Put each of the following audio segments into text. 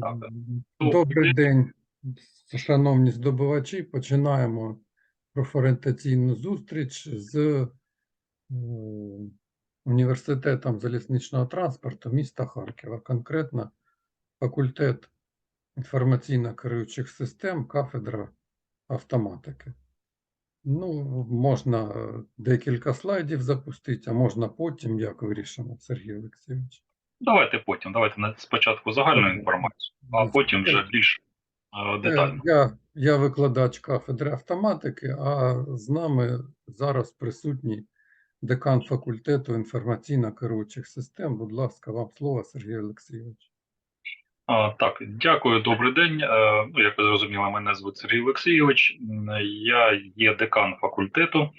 Так. Добрий день, шановні здобувачі. Починаємо профорієнтаційну зустріч з е, університетом залізничного транспорту міста Харкова, конкретно факультет інформаційно-керуючих систем, кафедра автоматики. Ну, можна е, декілька слайдів запустити, а можна потім, як вирішимо, Сергій Олексійович. Давайте потім. Давайте на- спочатку загальну інформацію, а потім вже більш е, Е, детально. Я, я викладач кафедри автоматики, а з нами зараз присутній декан факультету інформаційно-керуючих систем. Будь ласка, вам слово, Сергій Олексійович. А, так, дякую, добрий день. Е, ну, як ви зрозуміли, мене звуть Сергій Олексійович. Я є декан факультету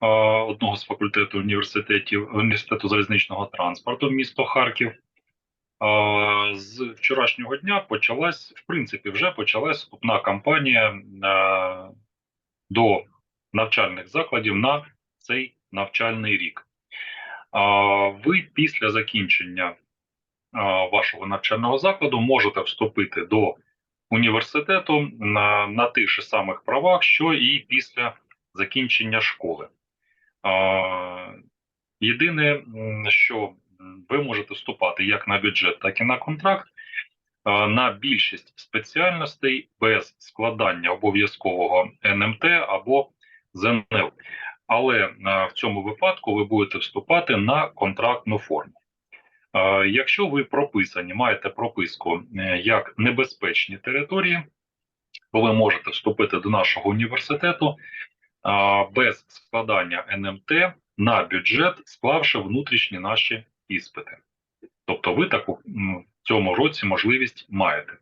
одного з факультетів університетів університету залізничного транспорту місто Харків. Е, З вчорашнього дня почалась, в принципі, вже почалась вступна кампанія е, до навчальних закладів на цей навчальний рік. Ви після закінчення вашого навчального закладу можете вступити до університету на, на тих же самих правах, що і після закінчення школи. Єдине, що ви можете вступати як на бюджет, так і на контракт. На більшість спеціальностей без складання обов'язкового НМТ або ЗНЛ. Але в цьому випадку ви будете вступати на контрактну форму. Якщо ви прописані, маєте прописку е, як небезпечні території, то ви можете вступити до нашого університету без складання НМТ на бюджет, склавши внутрішні наші іспити. Тобто, ви таку в цьому році можливість маєте.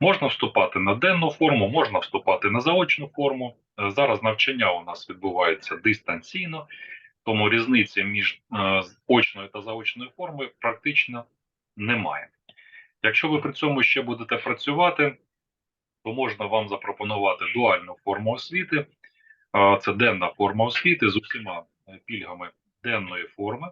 Можна вступати на денну форму, можна вступати на заочну форму. Е, Зараз навчання у нас відбувається дистанційно, тому різниці між е, очною та заочною формою практично немає. Якщо ви при цьому ще будете працювати, то можна вам запропонувати дуальну форму освіти. Це денна форма освіти з усіма е, пільгами денної форми.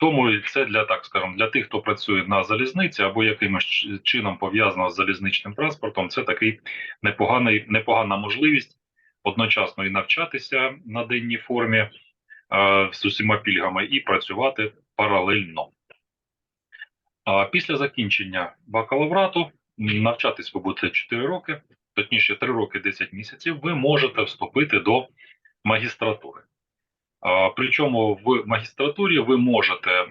Тому це для так скажемо, для тих, хто працює на залізниці або якимось чином пов'язано з залізничним транспортом, це такий непоганий, непогана можливість одночасно і навчатися на денній формі з усіма пільгами і працювати паралельно. Після закінчення бакалаврату навчатись ви будете 4 роки, точніше 3 роки 10 місяців, ви можете вступити до магістратури. Причому в магістратурі ви можете е,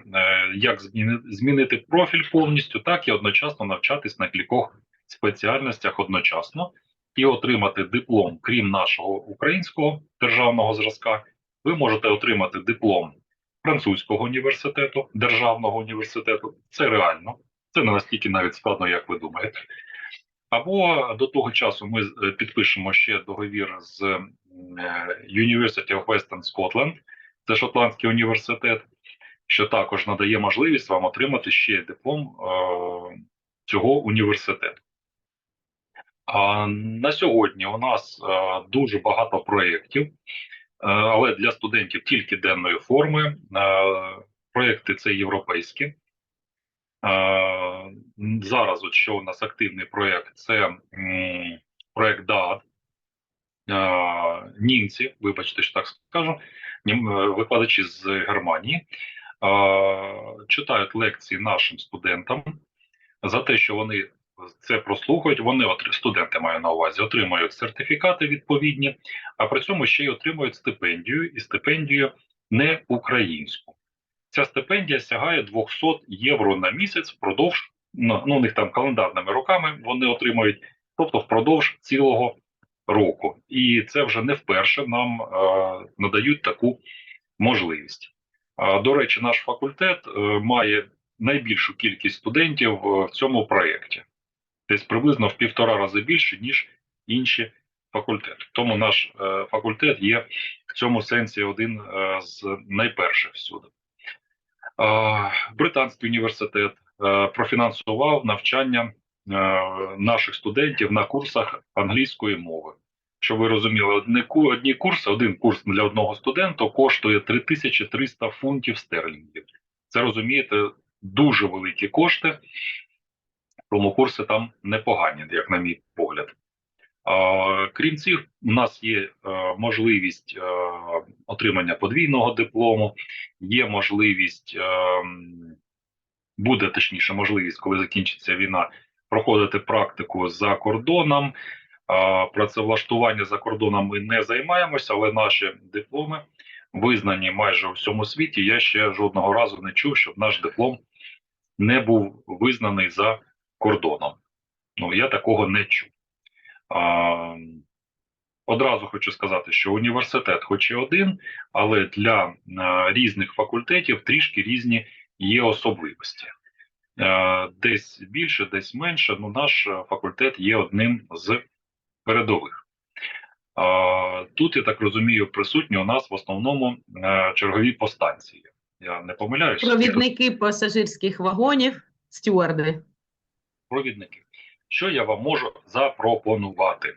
як змінити профіль повністю, так і одночасно навчатись на кількох спеціальностях одночасно і отримати диплом, крім нашого українського державного зразка, ви можете отримати диплом французького університету, державного університету. Це реально, це не настільки навіть складно, як ви думаєте. Або до того часу ми е, підпишемо ще договір з е, University of Western Scotland, це шотландський університет, що також надає можливість вам отримати ще диплом е, цього університету. На сьогодні у нас дуже багато проєктів, але для студентів тільки денної форми. Проєкти це європейські. Зараз, от що у нас активний проєкт, це проєкт ДААД. Е, німці, вибачте, що так скажу, е, викладачі з Германії читають лекції нашим студентам за те, що вони це прослухають. Вони студенти маю на увазі, отримують сертифікати відповідні, а при цьому ще й отримують стипендію і стипендію не українську. Ця стипендія сягає 200 євро на місяць впродовж ну, у них там календарними роками вони отримують, тобто впродовж цілого року. І це вже не вперше нам е, надають таку можливість. А, До речі, наш факультет е, має найбільшу кількість студентів е, в цьому проєкті, десь приблизно в півтора рази більше, ніж інші факультети. Тому наш е, факультет є в цьому сенсі один е, з найперших всюди. Британський університет е, профінансував навчання е, наших студентів на курсах англійської мови. Щоб ви розуміли, одні, одні курси, один курс для одного студента коштує 3300 фунтів стерлінгів. Це розумієте, дуже великі кошти. Промокурси там непогані, як на мій погляд. Крім цих, у нас є е, можливість е, отримання подвійного диплому, є можливість, е, буде точніше, можливість, коли закінчиться війна, проходити практику за кордоном. Працевлаштування за кордоном ми не займаємося, але наші дипломи визнані майже у всьому світі. Я ще жодного разу не чув, щоб наш диплом не був визнаний за кордоном. Ну, я такого не чув. А, одразу хочу сказати, що університет, хоч і один, але для а, різних факультетів трішки різні є особливості. Е, Десь більше, десь менше. Ну, наш факультет є одним з передових. А, Тут, я так розумію, присутні у нас в основному е, чергові по станції. Я не помиляюсь. Провідники пасажирських вагонів, стюарди. провідники. Що я вам можу запропонувати?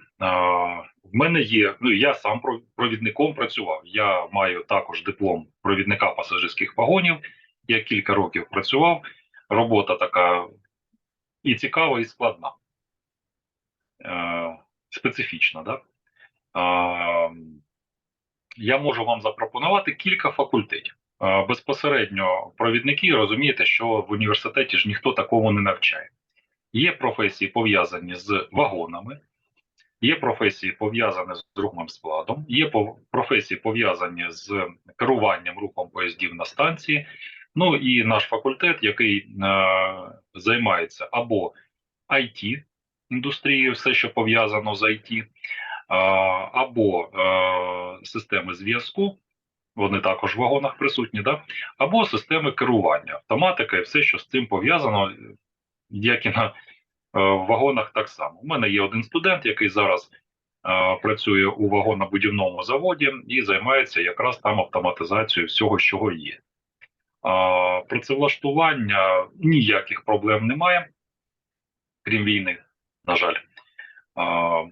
В мене є, ну я сам провідником працював. Я маю також диплом провідника пасажирських вагонів. Я кілька років працював. Робота така і цікава, і складна. Е, специфічна, да? А, я можу вам запропонувати кілька факультетів. Е, Безпосередньо провідники розумієте, що в університеті ж ніхто такому не навчає. Є професії пов'язані з вагонами, є професії пов'язані з рухомим складом, є професії пов'язані з керуванням рухом поїздів на станції. Ну і наш факультет, який е, займається або IT індустрією, все, що пов'язано з IT, е, або е, системи зв'язку. Вони також в вагонах присутні, да? або системи керування, автоматика і все, що з цим пов'язано, як і на е, в вагонах так само. У мене є один студент, який зараз е, працює у вагонобудівному заводі і займається якраз там автоматизацією всього, що є. А, працевлаштування ніяких проблем немає, крім війни, на жаль.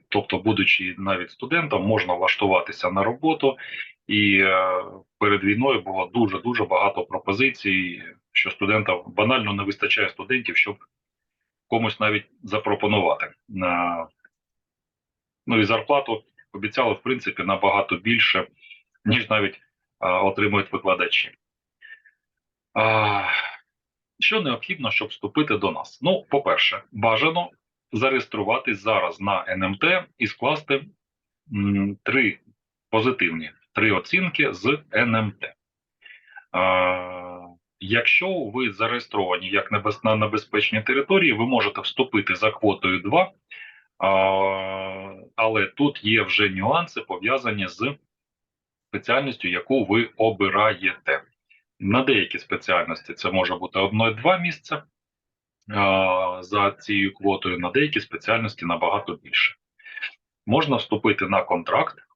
Тобто, будучи навіть студентом, можна влаштуватися на роботу, і е, перед війною було дуже дуже багато пропозицій, що студентам банально не вистачає студентів, щоб комусь навіть запропонувати. Ну і зарплату обіцяли, в принципі, набагато більше, ніж навіть отримують викладачі. Що необхідно, щоб вступити до нас? Ну, по-перше, бажано зареєструватись зараз на НМТ і скласти три позитивні три оцінки з НМТ. Якщо ви зареєстровані як на небезпечній території, ви можете вступити за квотою 2, а, але тут є вже нюанси пов'язані з спеціальністю, яку ви обираєте. На деякі спеціальності це може бути одно-два місця за цією квотою, на деякі спеціальності набагато більше. Можна вступити на контракт.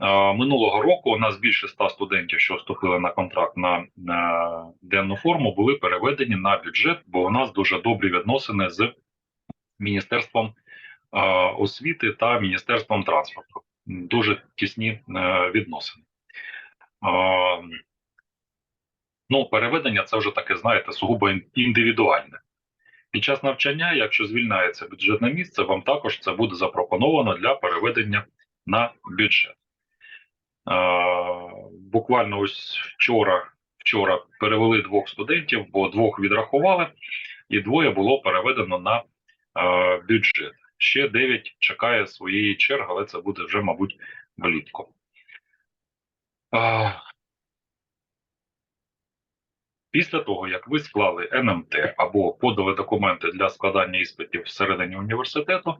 А, Минулого року у нас більше 100 студентів, що вступили на контракт на, на денну форму, були переведені на бюджет, бо у нас дуже добрі відносини з Міністерством а, освіти та Міністерством транспорту. Дуже тісні е, відносини. А, Ну, переведення це вже таке, знаєте, сугубо індивідуальне. Під час навчання, якщо звільняється бюджетне місце, вам також це буде запропоновано для переведення на бюджет. Буквально ось вчора, вчора перевели двох студентів, бо двох відрахували, і двоє було переведено на бюджет. Ще дев'ять чекає своєї черги, але це буде вже, мабуть, влітку. Після того, як ви склали НМТ або подали документи для складання іспитів всередині університету,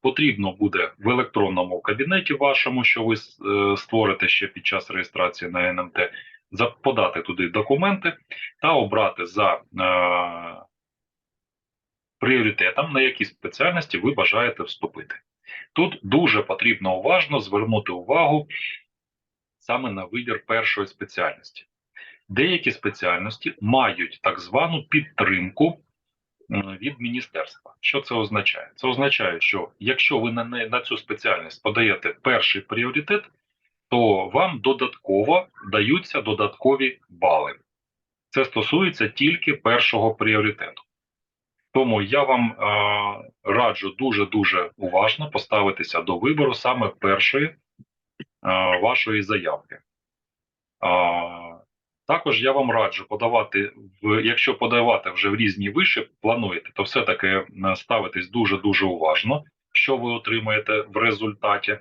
потрібно буде в електронному кабінеті вашому, що ви е, створите ще під час реєстрації на НМТ, подати туди документи та обрати за е, пріоритетом, на які спеціальності ви бажаєте вступити. Тут дуже потрібно уважно звернути увагу саме на вибір першої спеціальності. Деякі спеціальності мають так звану підтримку від міністерства. Що це означає? Це означає, що якщо ви на, на цю спеціальність подаєте перший пріоритет, то вам додатково даються додаткові бали. Це стосується тільки першого пріоритету. Тому я вам е, раджу дуже-дуже уважно поставитися до вибору саме першої е, вашої заявки. А, також я вам раджу подавати в якщо подавати вже в різні виші, плануєте, то все-таки е, ставитись дуже-дуже уважно, що ви отримаєте в результаті,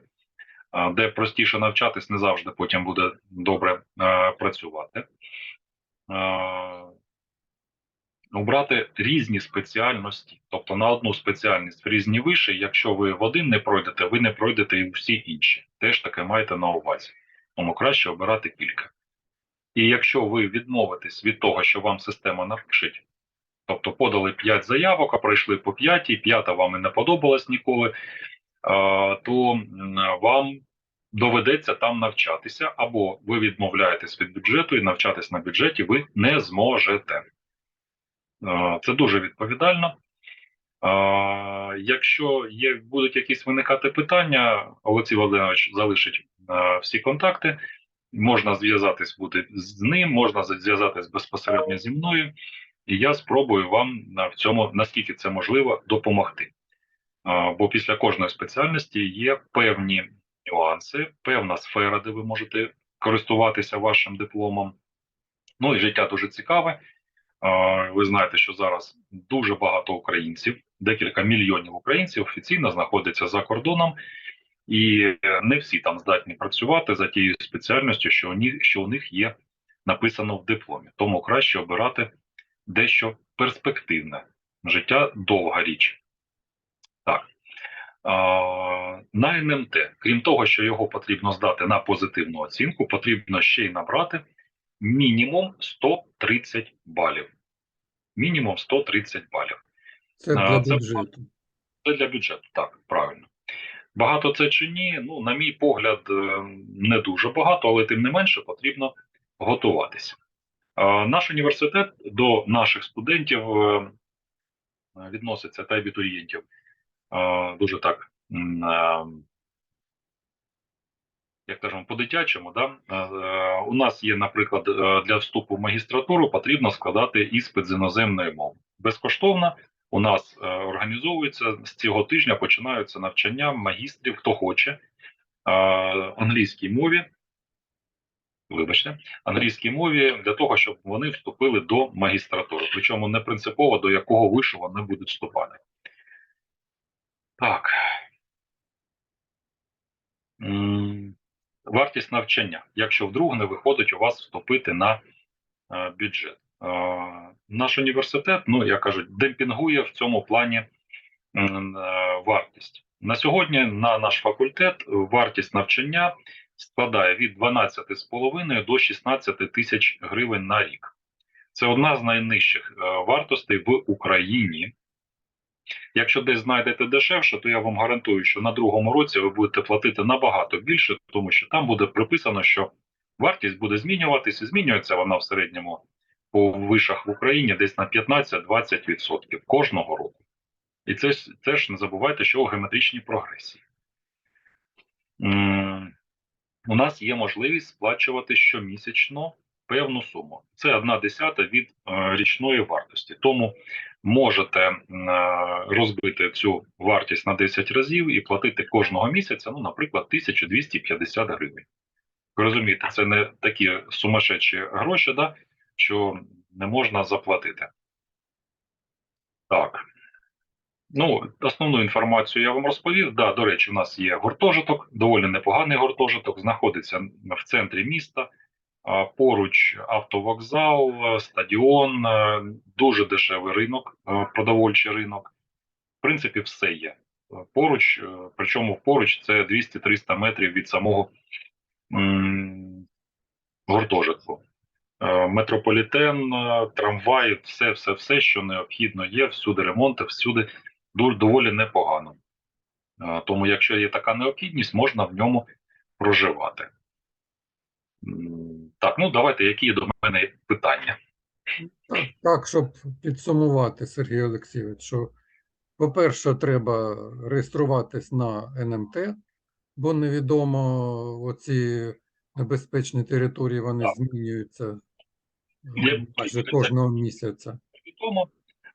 де простіше навчатись, не завжди потім буде добре е, працювати. Е, обрати різні спеціальності, тобто на одну спеціальність в різні виші, якщо ви в один не пройдете, ви не пройдете і всі інші. Теж таке маєте на увазі. Тому краще обирати кілька. І якщо ви відмовитесь від того, що вам система напишить, тобто подали 5 заявок, а пройшли по 5, і п'ята вам і не подобалась ніколи, то вам доведеться там навчатися, або ви відмовляєтесь від бюджету і навчатись на бюджеті ви не зможете. Це дуже відповідально. Якщо є, будуть якісь виникати питання, Олексій Володимирович залишить всі контакти. Можна зв'язатись буде з ним, можна зв'язатись безпосередньо зі мною, і я спробую вам в цьому, наскільки це можливо, допомогти. Бо після кожної спеціальності є певні нюанси, певна сфера, де ви можете користуватися вашим дипломом. Ну і життя дуже цікаве. Ви знаєте, що зараз дуже багато українців, декілька мільйонів українців офіційно знаходяться за кордоном, і е, не всі там здатні працювати за тією спеціальністю, що у них, що у них є написано в дипломі. Тому краще обирати дещо перспективне. Життя довга річ. Так. А, на НМТ, крім того, що його потрібно здати на позитивну оцінку, потрібно ще й набрати мінімум 130 балів. Мінімум 130 балів. Це для це бюджету. Це для бюджету, так, правильно. Багато це чи ні? Ну, на мій погляд, е, не дуже багато, але тим не менше потрібно готуватися. Е, Наш університет до наших студентів е, відноситься та абітурієнтів дуже так, як кажемо, по-дитячому. Да? У нас є, наприклад, для вступу в магістратуру потрібно складати іспит з іноземної мови. Безкоштовно у нас е, організовується з цього тижня починаються навчання магістрів, хто хоче е, англійській мові. Вибачте, англійській мові для того, щоб вони вступили до магістратури. Причому не принципово до якого вишу вони будуть вступати. Так. Вартість навчання, якщо вдруг не виходить у вас вступити на е, бюджет. Наш університет, ну я кажу, демпінгує в цьому плані е, вартість. На сьогодні на наш факультет вартість навчання складає від 12,5 до 16 тисяч гривень на рік. Це одна з найнижчих е, вартостей в Україні. Якщо десь знайдете дешевше, то я вам гарантую, що на другому році ви будете платити набагато більше, тому що там буде приписано, що вартість буде змінюватися. Змінюється вона в середньому по вишах в Україні десь на 15-20% кожного року. І це, це ж не забувайте, що у геометричній прогресії. У нас є можливість сплачувати щомісячно певну суму. Це одна десята від е, річної вартості. Тому можете е, розбити цю вартість на 10 разів і платити кожного місяця, ну, наприклад, 1250 гривень. Ви розумієте, це не такі сумасшедші гроші, да, що не можна заплатити. Так. Ну, основну інформацію я вам розповів. Да, до речі, у нас є гуртожиток, доволі непоганий гуртожиток, знаходиться в центрі міста. Поруч автовокзал, стадіон, е, дуже дешевий ринок, е, продовольчий ринок. В принципі, все є. Поруч, е, причому поруч це 200-300 метрів від самого гуртожитку. Е, Метрополітен, е, трамваї, все, все, все, що необхідно є, всюди ремонти, всюди доволі непогано. Е, Тому, якщо є така необхідність, можна в ньому проживати. Так, ну давайте, які до мене питання. Так, щоб підсумувати, Сергій Олексійович, що, по-перше, треба реєструватись на НМТ, бо невідомо оці небезпечні території вони Так. змінюються Є- майже кожного місяця. відомо,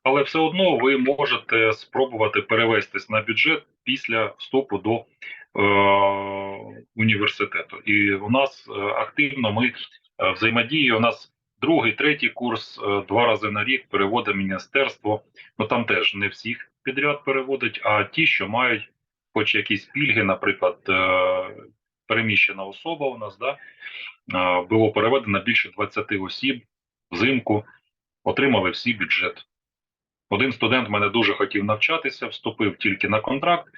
але все одно ви можете спробувати перевестись на бюджет після вступу до е, університету. І у нас е, активно ми е, взаємодіємо. У нас другий, третій курс е, два рази на рік переводить міністерство. Ну там теж не всіх підряд переводить, а ті, що мають хоч якісь пільги, наприклад, переміщена особа у нас да, було переведено більше 20 осіб взимку отримали всі бюджет. Один студент мене дуже хотів навчатися, вступив тільки на контракт,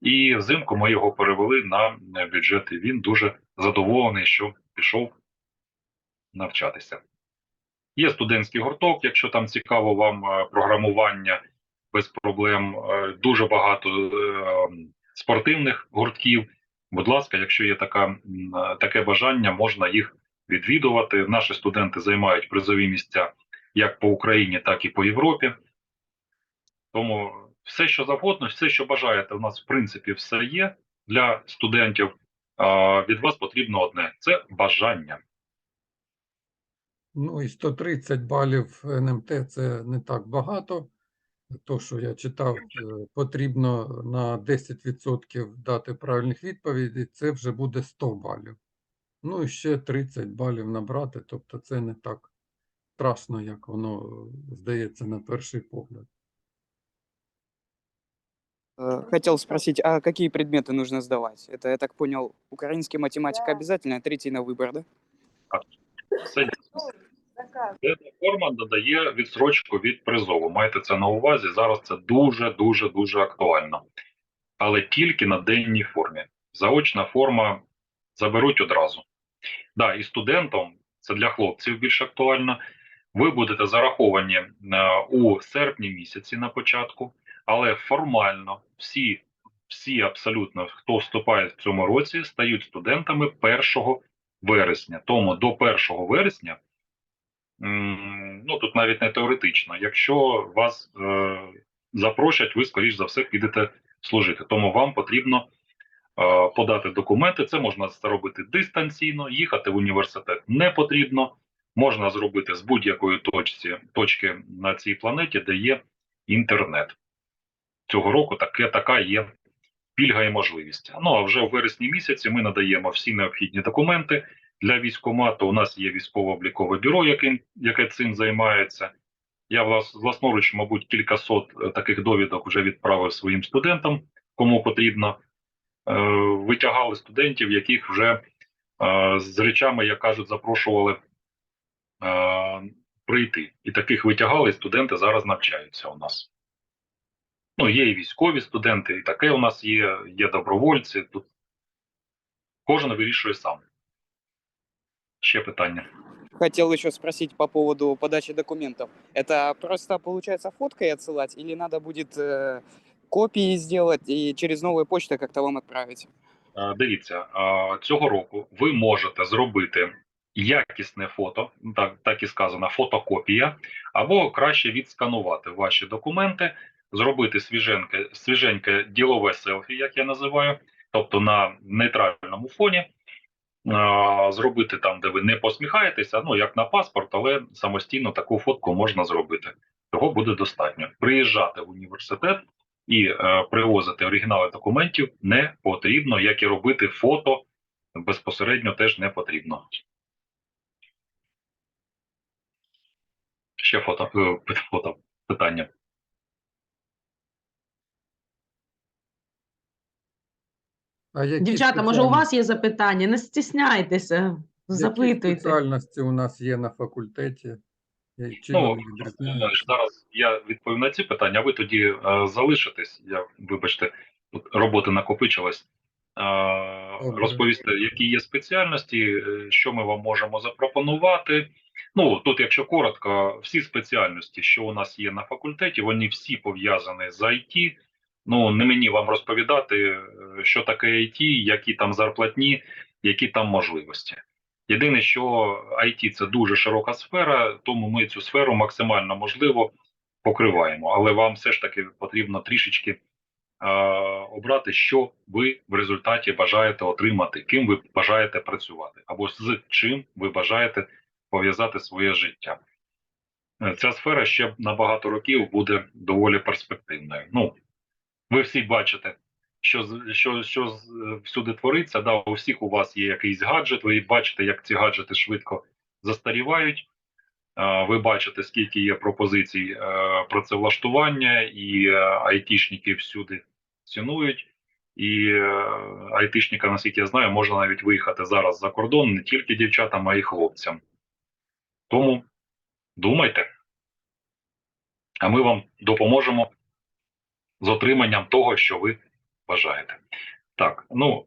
і взимку ми його перевели на е, бюджет. І він дуже задоволений, що пішов навчатися. Є студентський гурток, якщо там цікаво вам е, програмування без проблем. Е, Дуже багато спортивних гуртків. Будь ласка, якщо є така, таке бажання, можна їх відвідувати. Наші студенти займають призові місця як по Україні, так і по Європі. Тому все, що завгодно, все, що бажаєте, у нас в принципі все є для студентів. А від вас потрібно одне це бажання. Ну і 130 балів НМТ це не так багато. То, що я читав, е, потрібно на 10% дати правильних відповідей, це вже буде 100 балів. Ну і ще 30 балів набрати, тобто це не так страшно, як воно е, здається на перший погляд. Э, Хотел спросить, а какие предметы нужно сдавать? Это, я так понял, украинский математика обязательно, а третий на выбор, да? Все Денна форма надає відсрочку від призову. Майте це на увазі. Зараз це дуже дуже дуже актуально, але тільки на денній формі. Заочна форма заберуть одразу. Да, і студентам це для хлопців більш актуально. Ви будете зараховані е, у серпні місяці на початку, але формально всі, всі абсолютно, хто вступає в цьому році, стають студентами 1 вересня. Тому до 1 вересня ну тут навіть не теоретично. Якщо вас е, запросять, ви скоріш за все підете служити. Тому вам потрібно подати документи. Це можна зробити дистанційно, їхати в університет не потрібно. Можна зробити з будь-якої точці точки на цій планеті, де є інтернет. Цього року таке така є пільга і можливість. Ну а вже в вересні місяці ми надаємо всі необхідні документи для військкомату. У нас є військово-облікове бюро, яким, яке цим займається. Я влас, власноруч, мабуть, кількасот е, таких довідок вже відправив своїм студентам, кому потрібно. Е, витягали студентів, яких вже е, з речами, як кажуть, запрошували е, прийти. І таких витягали, і студенти зараз навчаються у нас. Ну, є і військові студенти, і таке у нас є, є добровольці. Тут кожен вирішує сам. Ще питання. Хотел еще спросить по поводу подачи документов. Это просто, получается, фоткой отсылать или надо будет э, копии сделать и через новую почту как-то вам отправить? Е, Дивіться, е, цього року ви можете зробити якісне фото, ну, так, так і сказано, фотокопія, або краще відсканувати ваші документи, зробити свіженьке, свіженьке ділове селфі, як я називаю, тобто на нейтральному фоні, е, зробити там, де ви не посміхаєтеся, ну як на паспорт, але самостійно таку фотку можна зробити. Цього буде достатньо. Приїжджати в університет і е, привозити оригінали документів не потрібно, як і робити фото безпосередньо теж не потрібно. Ще фото, е, фото питання. А які Дівчата, може, у вас є запитання? Не стісняйтеся, які запитуйте. спеціальності у нас є на факультеті? І Ну, Е? Зараз я відповім на ці питання, а ви тоді е, залишитесь. Я вибачте, тут роботи накопичилась. Е, розповісти, які є спеціальності, е, що ми вам можемо запропонувати. Ну тут, якщо коротко, всі спеціальності, що у нас є на факультеті, вони всі пов'язані з IT. Ну не мені вам розповідати, е, що таке IT, які там зарплатні, які там можливості. Єдине, що IT це дуже широка сфера, тому ми цю сферу максимально можливо покриваємо. Але вам все ж таки потрібно трішечки е, обрати, що ви в результаті бажаєте отримати, ким ви бажаєте працювати, або з чим ви бажаєте пов'язати своє життя. Е, Ця сфера ще на багато років буде доволі перспективною. Ну, ви всі бачите, що, що, що е, всюди твориться. Да, у всіх у вас є якийсь гаджет, ви бачите, як ці гаджети швидко застарівають. Ви бачите, скільки є пропозицій е, працевлаштування, і е, айтішники всюди цінують. І айтишника, наскільки я знаю, можна навіть виїхати зараз за кордон не тільки дівчатам, а й хлопцям. Тому думайте, а ми вам допоможемо з отриманням того, що ви бажаєте. Так, ну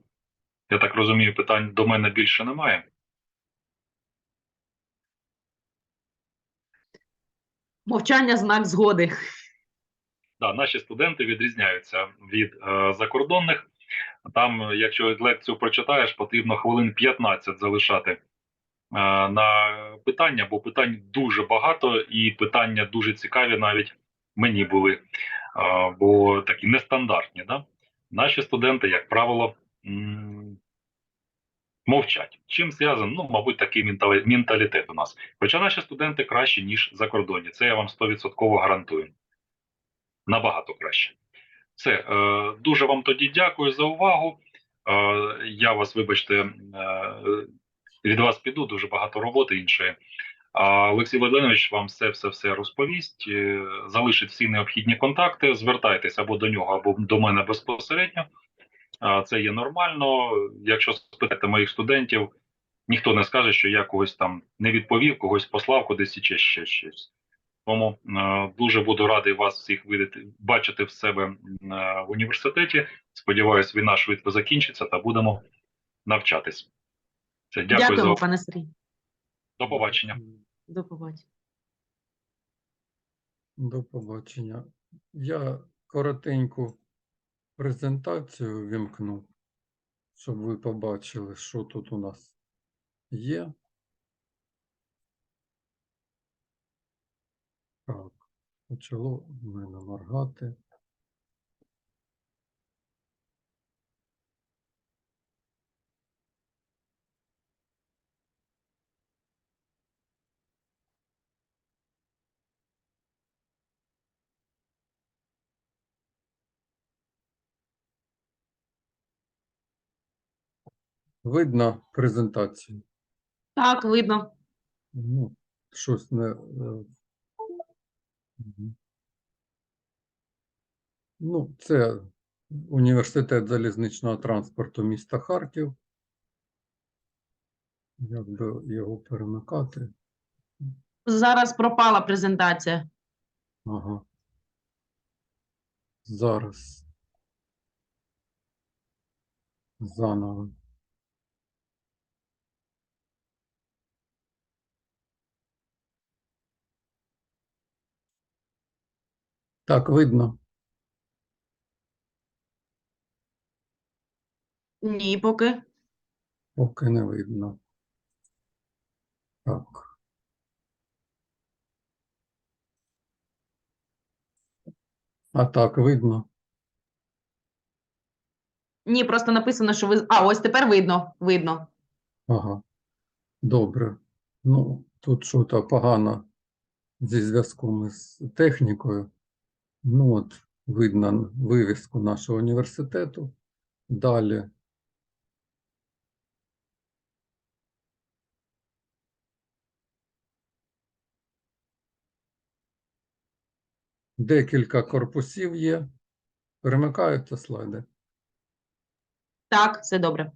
я так розумію, питань до мене більше немає. Мовчання знак згоди. Да, наші студенти відрізняються від е, закордонних. Там, якщо лекцію прочитаєш, потрібно хвилин 15 залишати е, на питання, бо питань дуже багато, і питання дуже цікаві навіть мені були, е, бо такі нестандартні. Да? Наші студенти, як правило, мовчать. Чим зв'язано? Ну, мабуть, такий менталітет у нас. Хоча наші студенти кращі, ніж закордонні. Це я вам 100% гарантую. Набагато краще. Все, е, дуже вам тоді дякую за увагу. Е, я вас, вибачте, е, від вас піду, дуже багато роботи іншої. Олексій Владимирович вам все все все розповість, е, залишить всі необхідні контакти. Звертайтесь або до нього, або до мене безпосередньо. Це є нормально. Якщо спитаєте моїх студентів, ніхто не скаже, що я когось там не відповів, когось послав кудись чи ще щось. Тому е, дуже буду радий вас всіх видати, бачити в себе е, в університеті. Сподіваюсь, війна швидко закінчиться та будемо навчатись. Це дякую за Дякуємо, пане Сергій. До побачення. До побачення. До побачення. Я коротеньку презентацію вімкну, щоб ви побачили, що тут у нас є. Так, почало в мене моргати. Видно презентацію? Так, видно. Ну, щось не. е. Ну, це університет залізничного транспорту міста Харків. Як би його перемикати? Зараз пропала презентація. Ага. Зараз. Заново. Так, видно. Ні, поки. Поки не видно. Так. А так, видно. Ні, просто написано, що ви. А, ось тепер видно. Видно. Ага. Добре. Ну, тут щось погано зі зв'язком із технікою. Ну, от, видно вивіску нашого університету. Далі. Декілька корпусів є. Перемикаються слайди. Так, все добре.